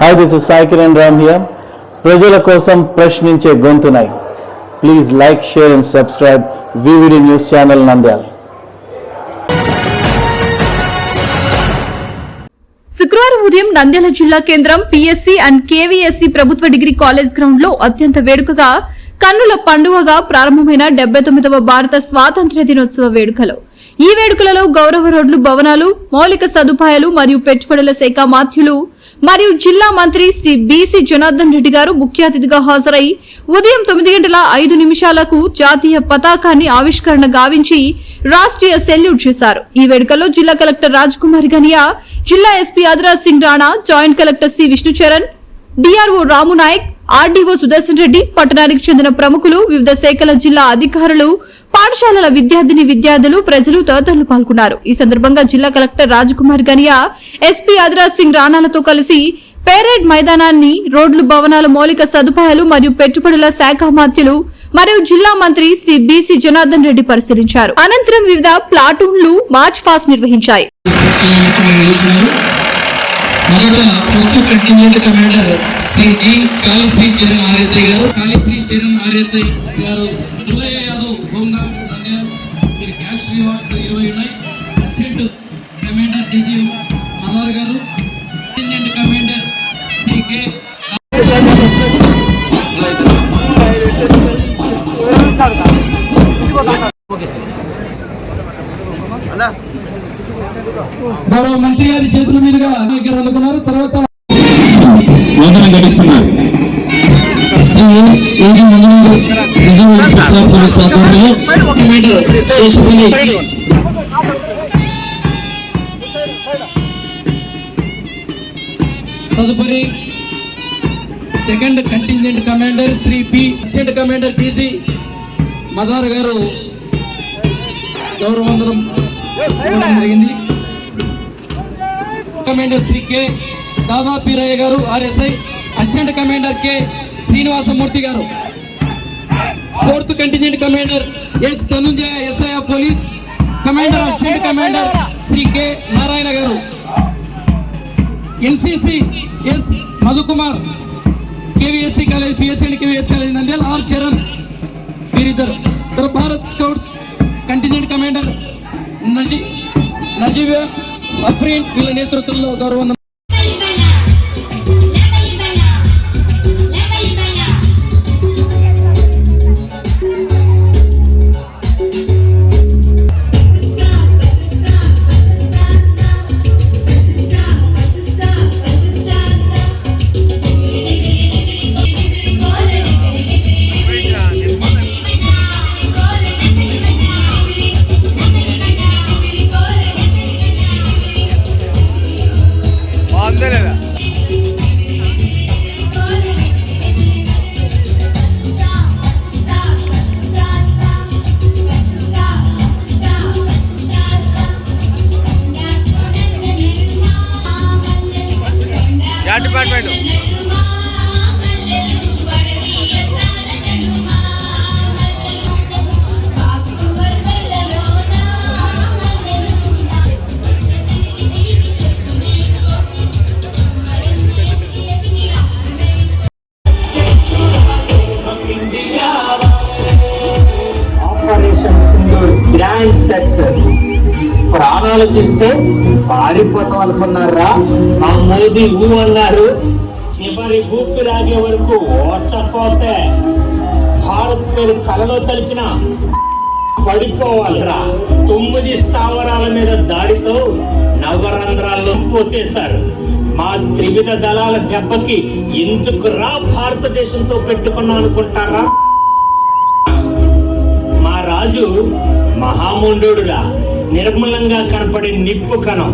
Hi this is Sai Kiran Ram here ప్రజల కోసం ప్రశ్నించే గొంతునై. Please like share and subscribe VVD news channel Nandyal శుక్రవారం ఉదయం నంద్యాల జిల్లా కేంద్రం పిఎస్సి అండ్ కేవీఎస్సి ప్రభుత్వ డిగ్రీ కాలేజ్ గ్రౌండ్లో అత్యంత వేడుకగా కన్నుల పండుగగా ప్రారంభమైన డెబ్బై తొమ్మిదవ భారత స్వాతంత్ర్య దినోత్సవ వేడుకలు. ఈ వేడుకలలో గౌరవ రోడ్లు భవనాలు మౌలిక సదుపాయాలు మరియు పెట్టుబడుల శాఖ మాధ్యులు మరియు జిల్లా మంత్రి శ్రీ బీసీ జనార్దన్ రెడ్డి గారు ముఖ్య అతిథిగా హాజరై ఉదయం తొమ్మిది గంటల ఐదు నిమిషాలకు జాతీయ పతాకాన్ని ఆవిష్కరణ గావించి రాష్ట్రీయ సెల్యూట్ చేశారు. ఈ వేడుకలో జిల్లా కలెక్టర్ రాజ్ కుమార్ గనియా జిల్లా SP Adaraj Singh Rana joint collector C Vishnucharan DRO Ramunayak RDO Sudarshan Reddy పట్టణానికి చెందిన ప్రముఖులు వివిధ శాఖల జిల్లా అధికారులు పాఠశాలల విద్యార్థిని విద్యార్థులు ప్రజలు తదితరులు పాల్గొన్నారు. ఈ సందర్భంగా జిల్లా కలెక్టర్ రాజ్కుమార్ గనియా ఎస్పీ అదరాజ్ సింగ్ రాణాలతో కలిసి పేరేడ్ మైదానాన్ని రోడ్లు భవనాల మౌలిక సదుపాయాలు మరియు పెట్టుబడుల శాఖ మాత్యులు మరియు జిల్లా మంత్రి శ్రీ బీసీ జనార్దన్ రెడ్డి పరిశీలించారు. అనంతరం వివిధ ప్లాటూన్లు మార్చ్ ఫాస్ట్ నిర్వహించాయి. మొదట first contingent commander Shri G Kali Shri Charan RSI గారు. కాళీ శ్రీ చరణ్ ఆర్ఎస్ఐ గారు. అందుకున్నారు తర్వాత వందనం ఘటిస్తున్నారు Shri A G Manjunath reserve inspector police ఆధ్వర్యంలో కమాండర్ శేషపల్లి తదుపరి second contingent commander Shri P assistant commander T G Madar గారు గౌరవందనం జరిగింది. కమాండర్ శ్రీ కె దాదా పీరయ్య గారు RSI assistant commander K Srinivasamurthy గారు. Fourth contingent commander S Dhanunjaya SI police commander assistant commander Shri K Narayana గారు. NCC S Madhukumar KVSC college PSC and KVS college Nandyal R Charan వీరిద్దరు. Bharat scouts contingent commander Naji Najeeb Afreen వీళ్ళ నేతృత్వంలో గౌరవ department. Operation Sindoor grand success ఇప్పుడు ఆలోచిస్తే పారిపోతాం అనుకున్నారా మా మోదీ ఊ అన్నారు. చివరి ఊపిరాగే వరకు ఓచపోతే భారత్ పేరు కలలో తలిచిన పడిపోవాలిరా. తొమ్మిది స్థావరాల మీద దాడితో నవరంధ్రాల్లో పోసేశారు. మా త్రివిధ దళాల దెబ్బకి ఎందుకు రా భారతదేశంతో పెట్టుకున్నా అనుకుంటారా? మా రాజు మహాముండుడురా నిర్మలంగా కనపడే నిప్పు కణం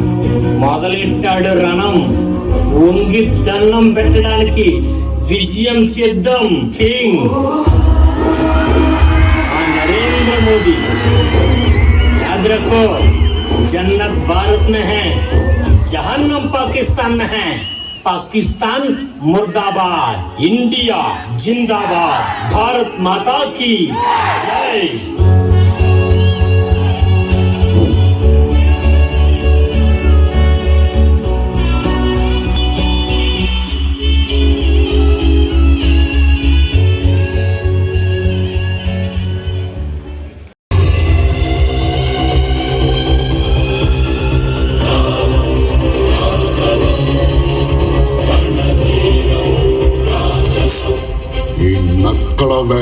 మొదలెట్టాడు రణం వంగి దండం పెట్టడానికి విజయం సిద్ధం కింగ్ ఆ నరేంద్ర మోదీ याद रखो जन्नत भारत में है जहन्नम पाकिस्तान में है पाकिस्तान मुर्दाबाद इंडिया जिंदाबाद भारत माता की जय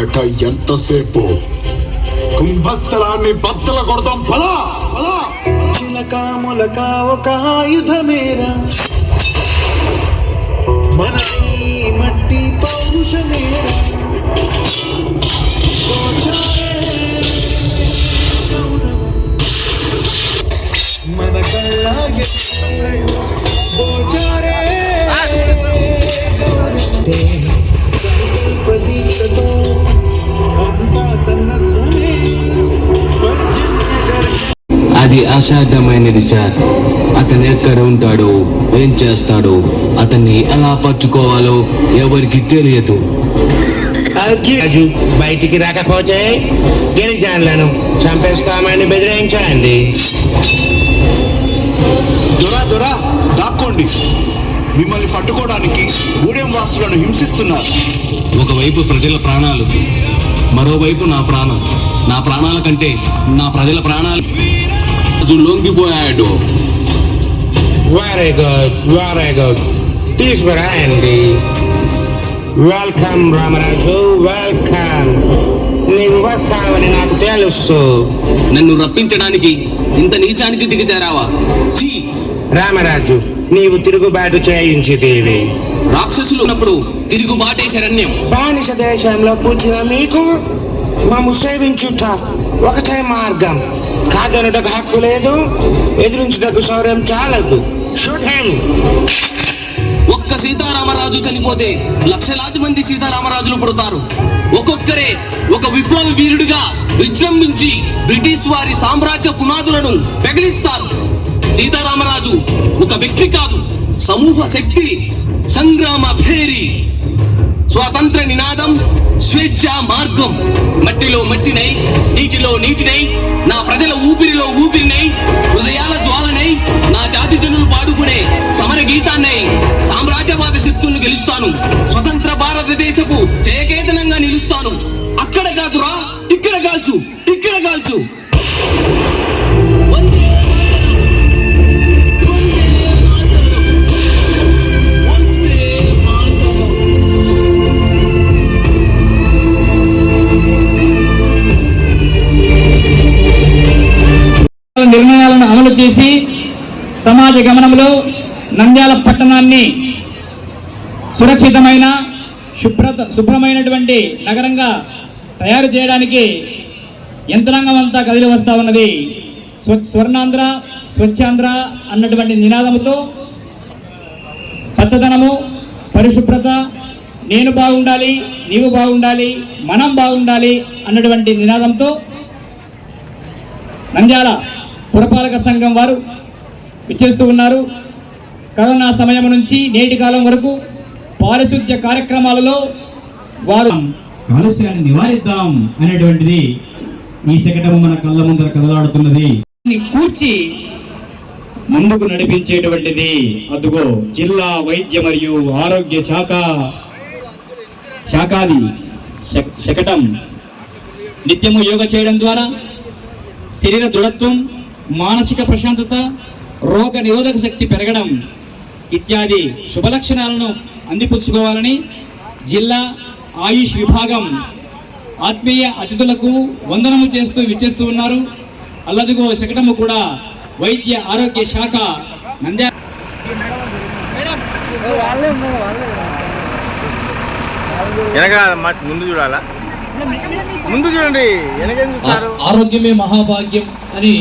ఎక్కడ ఎంతసేపు? కుంభస్థలాన్ని బద్దల కొడతాం పదా పదా. చిలక మొలక ఒక ఆయుధమేరా? అసాధ్యమైనది సార్. అతను ఎక్కడ ఉంటాడో ఏం చేస్తాడో అతన్ని ఎలా పట్టుకోవాలో ఎవరికి తెలియదు. రాజు బయటికి రాకపోతే గిరిజనులను చంపేస్తామని బెదిరించండి. దొరా దొరా దాక్కోండి. మిమ్మల్ని పట్టుకోవడానికి గూడెం వాసులను హింసిస్తున్నారు. ఒకవైపు ప్రజల ప్రాణాలు మరోవైపు నా ప్రాణం. నా ప్రాణాల కంటే నా ప్రజల ప్రాణాలు రాజు లొంగిపోయాడు. వెరీ గుడ్ వెరీ గుడ్ తీసుకురాయండి వెల్కమ్ రామరాజు వెల్కమ్ నీవు వస్తావని నాకు తెలుసు. నన్ను రప్పించడానికి ఇంత నీచానికి దిగజారావా? ఛీ! రామరాజు నీవు తిరుగుబాటు చేయించితేవి రాక్షసులు ఉన్నప్పుడు తిరుగుబాటే శరణ్యం. బానిస దేశంలో పుట్టిన మీకు మమ్ము సేవించుట ఒకటే మార్గం. కాదనుటకు హక్కు లేదు ఎదిరించుటకు శౌర్యం చాలదు. షూట్ హెమ్ ఒక్క సీతారామరాజు చనిపోతే లక్షలాది మంది సీతారామరాజులు పుడతారు. ఒక్కొక్కరే ఒక విప్లవ వీరుడిగా విజృంభించి బ్రిటిష్ వారి సామ్రాజ్య పునాదులను పెగిలిస్తారు. సీతారామరాజు ఒక వ్యక్తి కాదు సమూహ శక్తి సంగ్రామ భేరి. స్వాతంత్ర నినాదం స్వేచ్ఛ మార్గం. మట్టిలో మట్టినై నీటిలో నీటినై నా ప్రజల ఊపిరిలో ఊపిరినై హృదయాల జ్వాలనై నా జాతి జనులు పాడుకునే సమర గీతాన్నై సామ్రాజ్యవాద శక్తులను గెలుస్తాను. స్వతంత్ర భారతదేశపు చేకేత చేసి సమాజ గమనంలో నంద్యాల పట్టణాన్ని సురక్షితమైన శుభ్రత శుభ్రమైనటువంటి నగరంగా తయారు చేయడానికి యంత్రాంగం అంతా కదిలి వస్తూ ఉన్నది. స్వ స్వర్ణాంధ్ర స్వచ్ఛాంధ్ర అన్నటువంటి నినాదముతో పచ్చదనము పరిశుభ్రత నేను బాగుండాలి నీవు బాగుండాలి మనం బాగుండాలి అన్నటువంటి నినాదంతో నంద్యాల పురపాలక సంఘం వారు ఇచ్చేస్తూ ఉన్నారు. కరోనా సమయం నుంచి నేటి కాలం వరకు పారిశుద్ధ్య కార్యక్రమాలలో వారు కాలుష్యాన్ని నివారిద్దాం అనేటువంటిది ఈ శకటము మన కళ్ళ ముందర కదలాడుతున్నది. కూర్చి ముందుకు నడిపించేటువంటిది. అదుగో జిల్లా వైద్య మరియు ఆరోగ్య శాఖ శాఖాది శకటం నిత్యము యోగ చేయడం ద్వారా శరీర దృఢత్వం మానసిక ప్రశాంతత రోగ నిరోధక శక్తి పెరగడం ఇత్యాది శుభలక్షణాలను అందిపుచ్చుకోవాలని జిల్లా ఆయుష్ విభాగం ఆత్మీయ అతిథులకు వందనము చేస్తూ విచ్చేస్తూ ఉన్నారు. అల్లదిగో శకటము కూడా వైద్య ఆరోగ్య శాఖ నంద్యా వెనక మ- ముందు చూడాలా? ముందు చూడండి ఆరోగ్యమే మహాభాగ్యం అని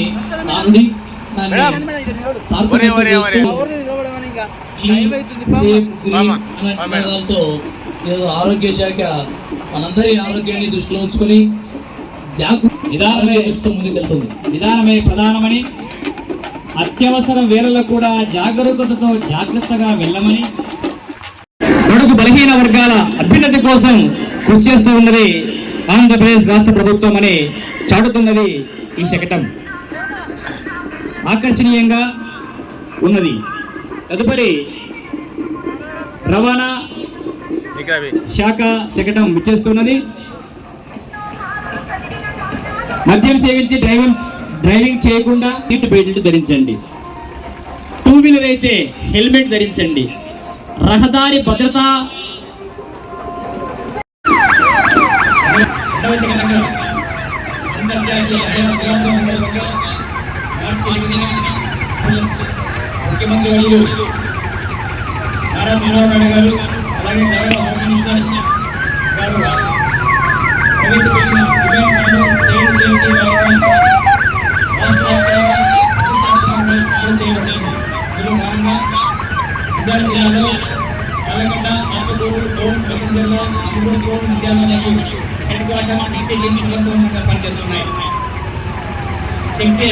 ఈరోజు ఆరోగ్య శాఖ మనందరి ఆరోగ్యాన్ని దృష్టిలో ఉంచుకొని దృష్టితో ముందుకెళ్తుంది. విధానమే ప్రధానమని అత్యవసర వేళలో కూడా జాగరూకతతో జాగ్రత్తగా వెళ్ళమని బడుగు బలహీన వర్గాల అభ్యున్నతి కోసం కృషి చేస్తూ ఉన్నది ఆంధ్రప్రదేశ్ రాష్ట్ర ప్రభుత్వం అని చాటుతున్నది ఈ శకటం. ఆకర్షణీయంగా ఉన్నది. తదుపరి రవాణా. శాఖ శకటం విచ్చేస్తున్నది. మద్యం సేవించి డ్రైవింగ్ డ్రైవింగ్ చేయకుండా సీట్ బెల్ట్ ధరించండి. టూ వీలర్ అయితే హెల్మెట్ ధరించండి. రహదారి భద్రత గౌరవశకరంగా అంతర్జాతీయ మహిళా దినోత్సవం సందర్భంగా మార్చి ఎనిమిదిన ముఖ్యమంత్రి వర్యులు నారా గారు అలాగే గౌరవ హోమ్ మినిస్టర్ గారు ప్రవేశపెట్టిన రాష్ట్ర వ్యాప్తంగా అమలు ఇందులో భాగంగా జిల్లాలో పాలకొండ ఆకుకూరు టౌన్ టౌన్ విద్యాలయాలు హెడ్ క్వార్టర్ శక్తి పనిచేస్తున్నాయి. శక్తి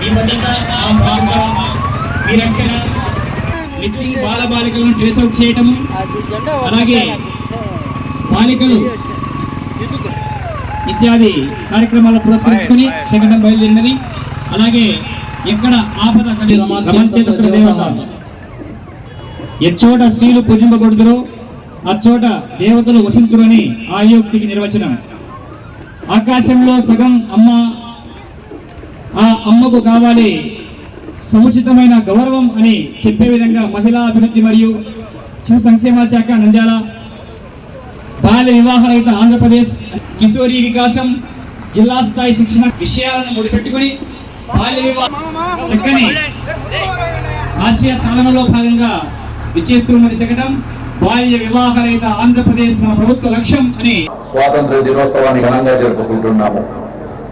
ఈ భద్రత ఆ బాధ్యత మీ రక్షణ మిస్సింగ్ బాల బాలికలను ట్రేస్ అవుట్ చేయటం అలాగే బాలికలు ఇత్యాది కార్యక్రమాలను పురస్కరించుకుని సెకండ్ బయలుదేరినది. అలాగే ఎక్కడ ఆపద ఎచ్చోట స్త్రీలు పూజింపబడుదురో అచ్చోట దేవతలు వసింతురు అని ఆయోక్తికి నిర్వచనం. ఆకాశంలో సగం అమ్మ ఆ అమ్మకు కావాలి సముచితమైన గౌరవం అని చెప్పే విధంగా మహిళా అభివృద్ధి మరియు శిశు సంక్షేమ శాఖ నంద్యాల బాల్య వివాహ రహిత ఆంధ్రప్రదేశ్ కిశోరి వికాసం జిల్లా స్థాయి శిక్షణ విషయాలను ముడిపెట్టుకుని బాల్య వివాహ చక్కని ఆసియా సాధనలో భాగంగా విచ్చేస్తున్నది శకటం. బాల్య వివాహ రహిత ఆంధ్రప్రదేశ్ మన ప్రభుత్వ లక్ష్యం అని స్వాతంత్ర దినోత్సవాన్ని ఘనంగా జరుపుకుంటున్నాము.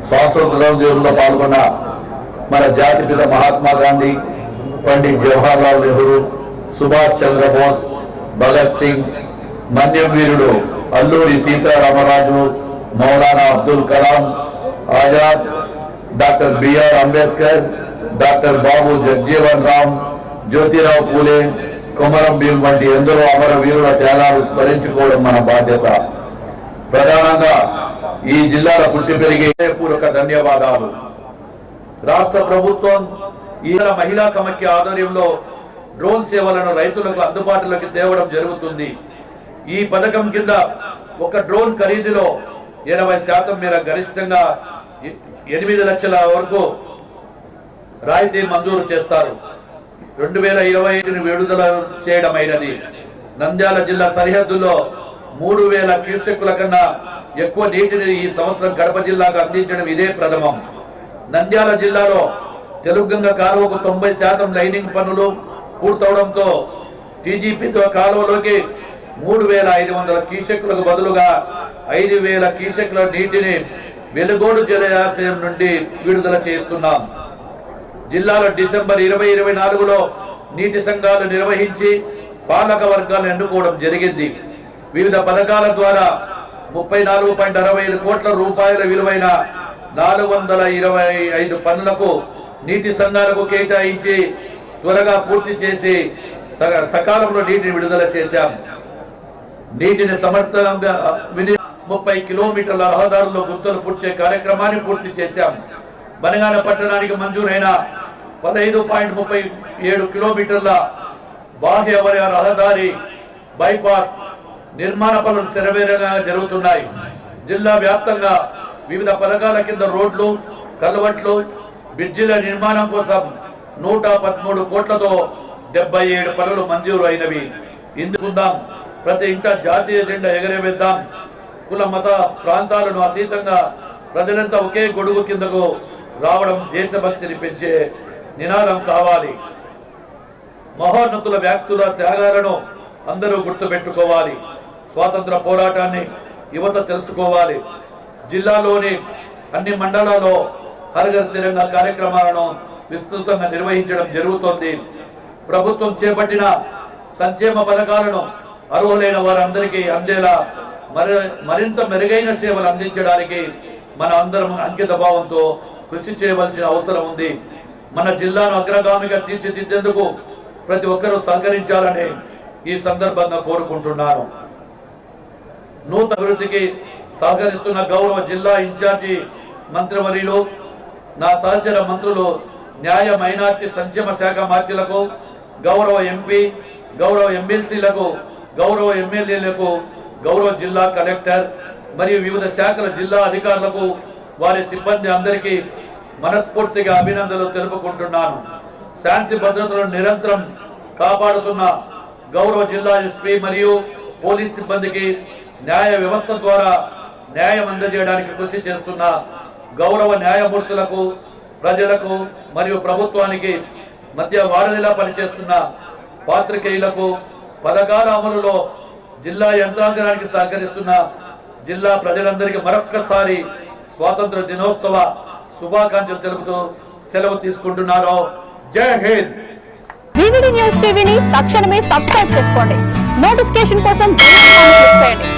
స్వాతంత్ర దినోత్సవంలో పాల్గొన్న మన జాతిపిత మహాత్మా గాంధీ పండిట్ జవహర్లాల్ నెహ్రూ సుభాష్ చంద్రబోస్ భగత్ సింగ్ మన్యం వీరుడు Alluri Sitaramaraju Maulana Abdul Kalam Azad doctor B R Ambedkar doctor Babu Jagjivan Ram Jyotirao Phule Komaram Bheem వంటి ఎందరో అమర వీరుల త్యాగాలు స్మరించుకోవడం మన బాధ్యత ప్రధానంగా ఈ జిల్లాల పుట్టి పెరిగే పూర్వక ధన్యవాదాలు రాష్ట్ర ప్రభుత్వం ఈ మహిళా సమైక్య ఆధ్వర్యంలో డ్రోన్ సేవలను రైతులకు అందుబాటులోకి తేవడం జరుగుతుంది. ఈ పథకం కింద ఒక డ్రోన్ ఖరీదులో ఎనభై శాతం మేర గరిష్టంగా ఎనిమిది లక్షల వరకు రాయితీ మంజూరు చేస్తారు. రెండు వేల ఇరవై ఐదుని విడుదల చేయడమైనది. నంద్యాల జిల్లా సరిహద్దుల్లో మూడు వేల క్యూసెక్కుల కన్నా ఎక్కువ నీటిని ఈ సంవత్సరం కడప జిల్లాకు అందించడం ఇదే ప్రథమం. నంద్యాల జిల్లాలో తెలుగుగంగ కాలువకు తొంభై శాతం లైనింగ్ పనులు పూర్తవడంతో టీజీపీతో కాలువలోకి మూడు వేల ఐదు వందల క్యూసెక్కులకు బదులుగా ఐదు వేల క్యూసెక్కుల నీటిని వెలుగోడు జలాశయం నుండి విడుదల చేస్తున్నాం. జిల్లాలో డిసెంబర్ ఇరవై ఇరవై నాలుగులో నీటి సంఘాలు నిర్వహించి పాలక వర్గాలను ఎన్నుకోవడం జరిగింది. వివిధ పథకాల ద్వారా ముప్పై నాలుగు పాయింట్ అరవై ఐదు కోట్ల రూపాయల విలువైన నాలుగు వందల ఇరవై ఐదు పనులకు నీటి సంఘాలకు కేటాయించి త్వరగా పూర్తి చేసి సకాలంలో నీటిని విడుదల చేశాం. నీటిని సమర్థంగా ముప్పై కిలోమీటర్ల రహదారుల్లో గుర్తులు పూడ్చే కార్యక్రమాన్ని పూర్తి చేశాం. బనగాన పట్టణానికి మంజూరైన పదహైదు పాయింట్ ముప్పై ఏడు కిలోమీటర్ల బాహ్య రహదారి బైపాస్ నిర్మాణ పనులు శరవేరంగా జరుగుతున్నాయి. జిల్లా వ్యాప్తంగా వివిధ పథకాల కింద రోడ్లు కల్వట్లు బ్రిడ్జిల నిర్మాణం కోసం నూట పదమూడు కోట్లతో డెబ్బై ఏడు పనులు మంజూరు అయినవి. ఇందుకుందాం ప్రతి ఇంట జాతీయ జెండా ఎగరవేద్దాం. కుల మత ప్రాంతాలను అతీతంగా ప్రజలంతా ఒకే గొడుగు కిందకు రావడం దేశభక్తిని పెంచే నినాదం కావాలి. మహోన్నతుల వ్యాక్తుల త్యాగాలను అందరూ గుర్తుపెట్టుకోవాలి. స్వాతంత్ర పోరాటాన్ని యువత తెలుసుకోవాలి. జిల్లాలోని అన్ని మండలాల్లో హరఘర్ తిరంగా కార్యక్రమాలను విస్తృతంగా నిర్వహించడం జరుగుతోంది. ప్రభుత్వం చేపట్టిన సంక్షేమ పథకాలను అర్హులైన వారందరికీ అందేలా మరి మరింత మెరుగైన సేవలు అందించడానికి మన అందరం అంకిత భావంతో కృషి చేయవలసిన అవసరం ఉంది. మన జిల్లాను అగ్రగామిగా తీర్చిదిద్దేందుకు ప్రతి ఒక్కరూ సహకరించాలని ఈ సందర్భంగా కోరుకుంటున్నాను. నూతన అభివృద్ధికి సహకరిస్తున్న గౌరవ జిల్లా ఇన్ఛార్జి మంత్రివర్యులు నా సహచర మంత్రులు న్యాయ మైనార్టీ సంక్షేమ శాఖ మార్చులకు గౌరవ ఎంపీ గౌరవ ఎమ్మెల్సీలకు గౌరవ ఎమ్మెల్యేలకు గౌరవ జిల్లా కలెక్టర్ మరియు వివిధ శాఖల జిల్లా అధికారులకు వారి సిబ్బంది అందరికీ మనస్ఫూర్తిగా అభినందనలు తెలుపుకుంటున్నాను. శాంతి భద్రతలను నిరంతరం కాపాడుతున్న గౌరవ జిల్లా ఎస్పీ మరియు పోలీస్ సిబ్బందికి న్యాయ వ్యవస్థ ద్వారా న్యాయం అందజేయడానికి కృషి చేస్తున్న గౌరవ న్యాయమూర్తులకు ప్రజలకు మరియు ప్రభుత్వానికి మధ్య వారధిలా పనిచేస్తున్న పాత్రికేయులకు పథకాల అమలులో జిల్లా యంత్రాంగానికి సహకరిస్తున్న జిల్లా ప్రజలందరికీ మరొక్కసారి స్వాతంత్ర దినోత్సవ శుభాకాంక్షలు తెలుపుతూ సెలవు తీసుకుంటున్నారు జై హింద్! న్యూస్ టీవీని తక్షణమే సబ్స్క్రైబ్ చేసుకోండి. నోటిఫికేషన్ కోసం చేయండి.